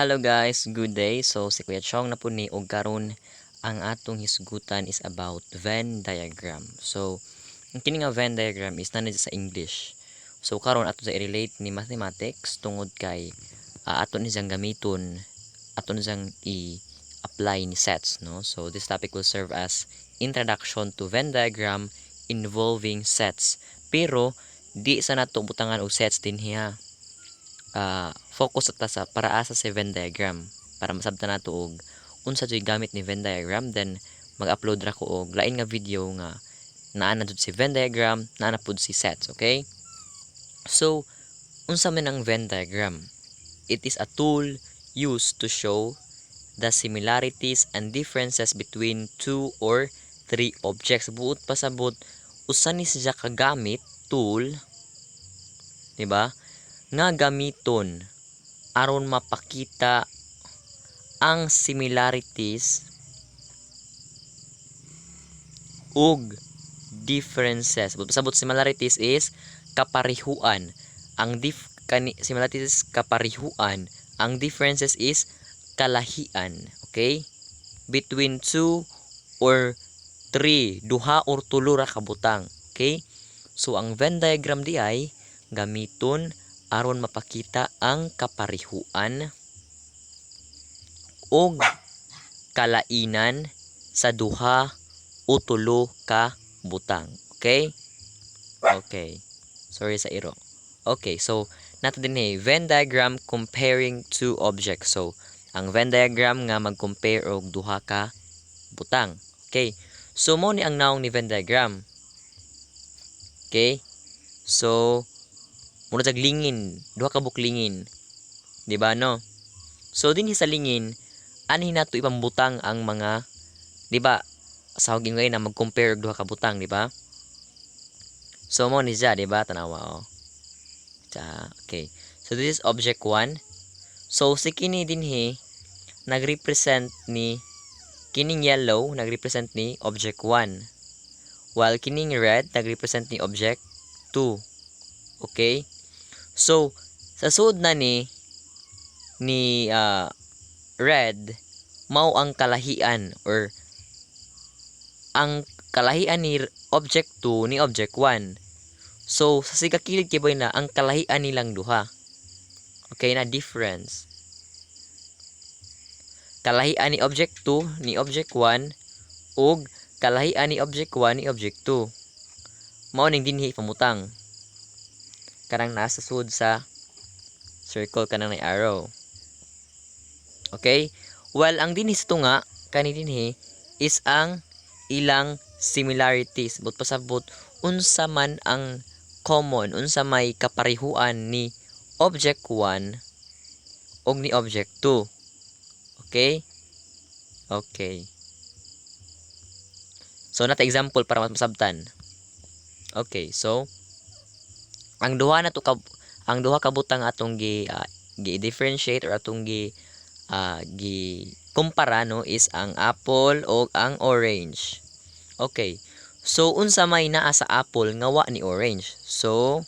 Hello guys, good day. So si Kuya Chong na po ni og karon ang atong hisgutan is about Venn diagram. So ang kini nga Venn diagram is nanay sa English. So karon ato sa i-relate ni mathematics tungod kay uh, ato ni siyang gamiton, ato ni siyang i-apply ni sets, no? So this topic will serve as introduction to Venn diagram involving sets. Pero di sa nato butangan og sets din hiya uh, focus ta sa para sa Venn diagram para masabtan nato og unsa joy gamit ni Venn diagram. Then mag-upload ra ko og lain nga video nga naa na jud si Venn diagram naa na pud si sets okay? So unsa man ang Venn diagram? It is a tool used to show the similarities and differences between two or three objects. Buot pasabot usa ni siya kagamit tool di ba nga gamiton aron mapakita ang similarities ug differences. Pasabot similarities is kaparihuan. Ang dif kani similarities kaparihuan. Ang differences is kalahian. Okay? Between two or three, duha or tulo ra ka butang. Okay? So ang Venn diagram di ay gamiton aron mapakita ang kaparihuan ug kalainan sa duha o tulo ka butang. Okay? Okay. Sorry sa iro. Okay, so nato din eh, Venn diagram comparing two objects. So, ang Venn diagram nga mag-compare og duha ka butang. Okay? So, mo ni ang naong ni Venn diagram. Okay? So, muna tag lingin, duha ka buklingin. Di ba no? So din sa lingin, anhin nato ipambutang ang mga di ba? Sa huging ngayon na mag-compare duha ka butang, di ba? So mo ni di ba? Tanawa oh. Cha, okay. So this is object 1. So si kini dinhi nagrepresent ni kining yellow nagrepresent ni object 1 while kining red nagrepresent ni object 2 okay So, sa sud na ni ni uh, red mao ang kalahian or ang kalahian ni object 2 ni object 1. So, sa sigakilid kay boy na ang kalahian nilang duha. Okay na difference. Kalahian ni object 2 ni object 1 ug kalahian ni object 1 ni object 2. Mao ning dinhi pamutang kanang nasa sud sa circle kanang may arrow. Okay? Well, ang dinhi sa tunga kani dinhi is ang ilang similarities. But pasabot unsa man ang common, unsa may kaparihuan ni object 1 ug ni object 2. Okay? Okay. So, nata example para mas masabtan. Okay, so, ang duha na to ang duha ka butang atong gi uh, gi differentiate or atong gi uh, gi kumpara no is ang apple o ang orange. Okay. So unsa may naa sa apple nga wa ni orange. So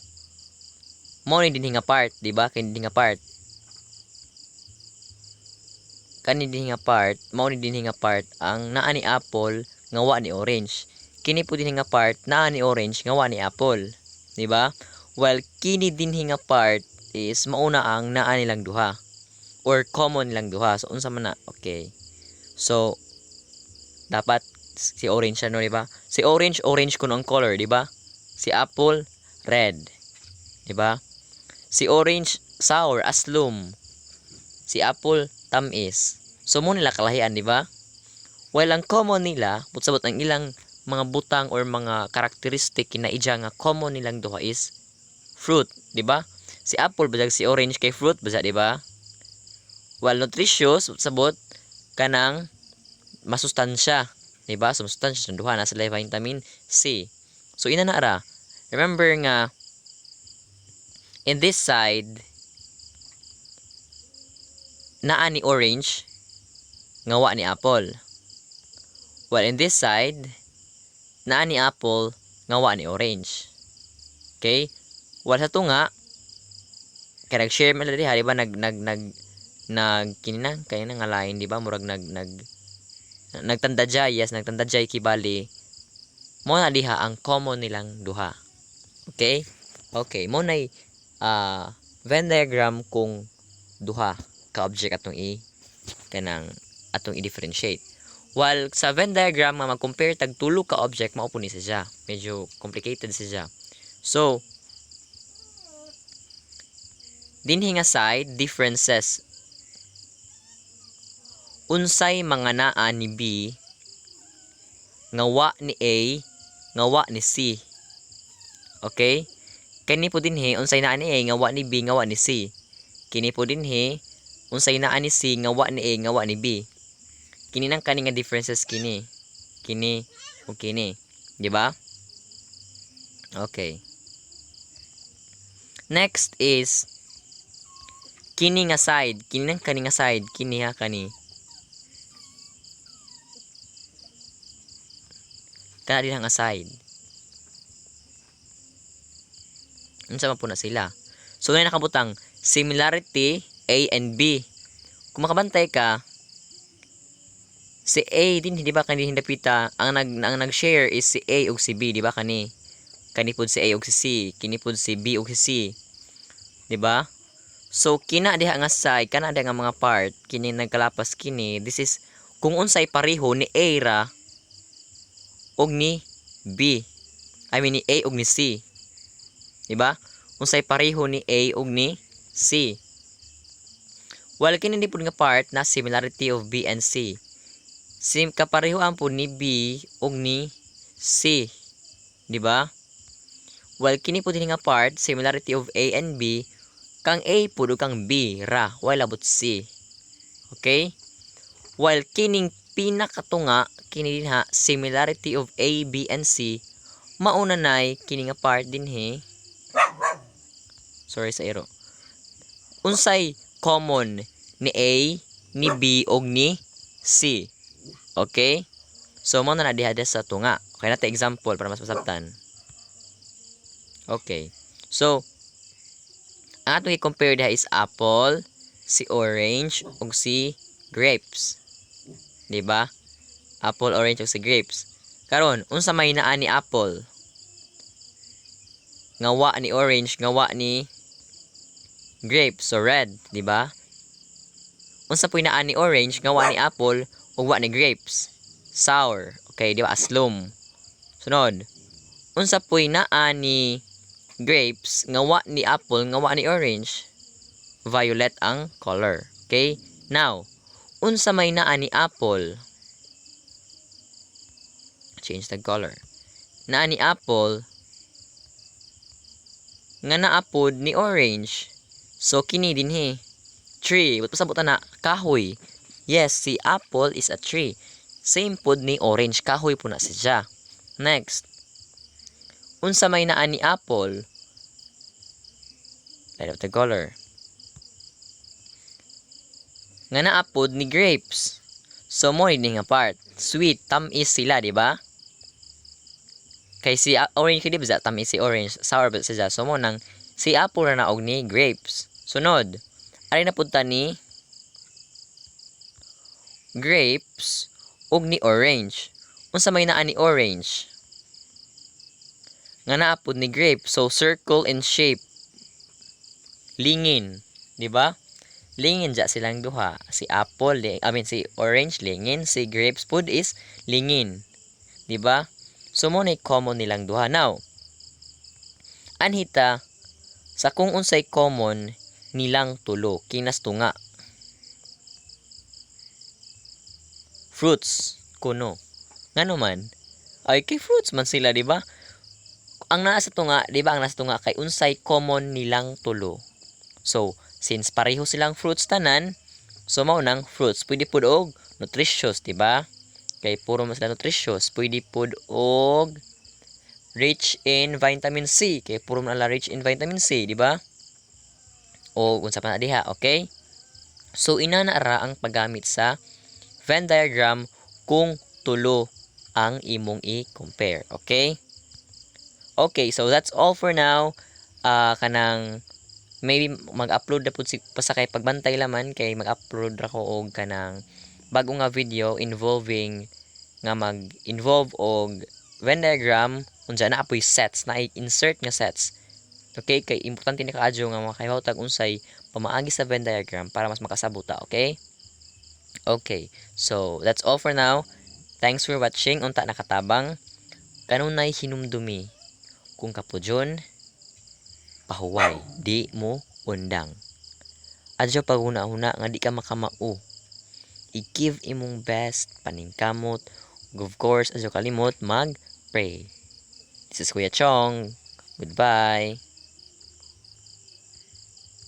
mo ni dinhi nga part, di ba? Kini dinhi nga part. Kani dinhi nga part, mao ni dinhi nga part ang naa ni apple nga wa ni orange. Kini po dinhi nga part naa ni orange nga wa ni apple. Di ba? While kini dinhi nga part is mauna ang naa nilang duha or common nilang duha. So unsa man na? Okay. So dapat si orange ano, di ba? Si orange orange kuno ang color, di ba? Si apple red. Di ba? Si orange sour aslum. Si apple tamis. So mo nila kalahian, di ba? While ang common nila, butsabot ang ilang mga butang or mga karakteristik kinaidya nga common nilang duha is fruit, di ba? Si apple basag si orange kay fruit basa, di ba? While nutritious sabot kanang masustansya, di ba? So masustansya sa duha na sila vitamin C. So ina na ara. Remember nga in this side naa ni orange nga wa ni apple. While in this side naa ni apple nga wa ni orange. Okay? Wala sa tunga kay nag-share man diri ba nag nag nag nag kini na kay nga lain di ba? Murag nag nag nagtandadjay yes nagtandadjay kibali mo na diha ang common nilang duha. Okay? Okay mo na ah Venn diagram kung duha ka object atong i kanang atong i-differentiate. While sa Venn diagram nga mag-compare tag tulo ka object mao po ni siya medyo complicated siya so dinhi nga side differences. Unsay mga naa ni B nga wa ni A nga wa ni C. Okay? Kani po dinhi unsay naa ni A nga wa ni B nga wa ni C. Kini po dinhi unsay naa ni C nga wa ni A nga wa ni B. Kini nang kani nga differences kini. Kini ug kini. Di ba? Okay. Next is kini nga side. Kini nang kani nga side. Kini ha kani. Kana din nga side. Unsa man po na sila? So ngayon nakabutang similarity A and B. Kung makabantay ka si A din di ba kani hindapita ang nag ang nag-share is si A ug si B di ba kani? Kani pud si A ug si C kini pud si B ug si C. Di ba so kina diha nga side kana diha nga mga part kini nagkalapas kini this is kung unsay pareho ni A ra ug ni B. I mean ni A ug ni C. Di ba unsay pareho ni A ug ni C. While kini di nga part na similarity of B and C. Sim kaparehoan po ni B ug ni C. Di ba? While kini po din nga part, similarity of A and B, kang A ug kang B ra, while abot C. Okay? While kining pinakatunga, kini din ha, similarity of A, B, and C, mauna nay kini nga part din he. Sorry sa ero. Unsay common ni A, ni B, ug ni C. Okay? So, mo na diha sa tunga. Okay na ta example para mas masabtan. Okay. So, ang atong i-compare diha is apple, si orange, ug si grapes. Di ba? Apple, orange, ug si grapes. Karon, unsa may naa ni apple? Ngawa ni orange, ngawa ni grapes, so red, di ba? Unsa po'y naa ni orange, ngawa ni apple, ug wa ni grapes. Sour. Okay, di ba? Aslom. Sunod. Unsa po'y naa ni grapes, nga wa ni apple, nga wa ni orange. Violet ang color. Okay? Now, unsa may naa ni apple? Change the color. Naa ni apple, nga naapod ni orange. So, kini din he. Tree. Ba't pasabot na? Kahoy. Yes, si apple is a tree. Same pod ni orange kahoy po na siya. Next. Unsa may naa ni apple? Light of the color. Nga naa pod ni grapes. So mo ini nga part. Sweet, tamis sila, di ba? Kay si a- orange kidi ba tamis si orange, sour ba siya. So mo nang si apple na naog ni grapes. Sunod. Ari na punta ni grapes ug ni orange. Unsa may naa ni orange? Nga naa ni grape. So circle in shape. Lingin, di ba? Lingin ja silang duha. Si apple, li- I mean si orange lingin, si grapes pud is lingin. Di ba? So mo na common nilang duha. Now, anhita sa kung unsay common nilang tulo kinas tunga fruits kuno. Ngano man? Ay kay fruits man sila, di ba? Ang naa sa tunga, di ba ang nasa tunga kay unsay common nilang tulo. So, since pareho silang fruits tanan, so mao nang fruits pwede pud og nutritious, di ba? Kay puro sila nutritious, pwede pud og rich in vitamin C, kay puro man rich in vitamin C, di ba? O unsa pa na diha, okay? So ina na ra ang paggamit sa Venn diagram kung tulo ang imong i-compare. Okay? Okay, so that's all for now. Uh, kanang maybe mag-upload na pud si pa sa kay pagbantay laman kay mag-upload ra ko og kanang bago nga video involving nga mag-involve og Venn diagram unsa na apoy sets na insert nga sets. Okay kay importante ni kaadyo nga makahibaw tag unsay pamaagi sa Venn diagram para mas makasabot ta okay? Okay so that's all for now. Thanks for watching. Unta nakatabang kanunay hinumdumi kung kapudyon pahuway di mo undang. Adyo paghuna-huna nga di ka makamao. I-give imong best paningkamot. Of course adyo kalimot mag pray this is Kuya Chong. Goodbye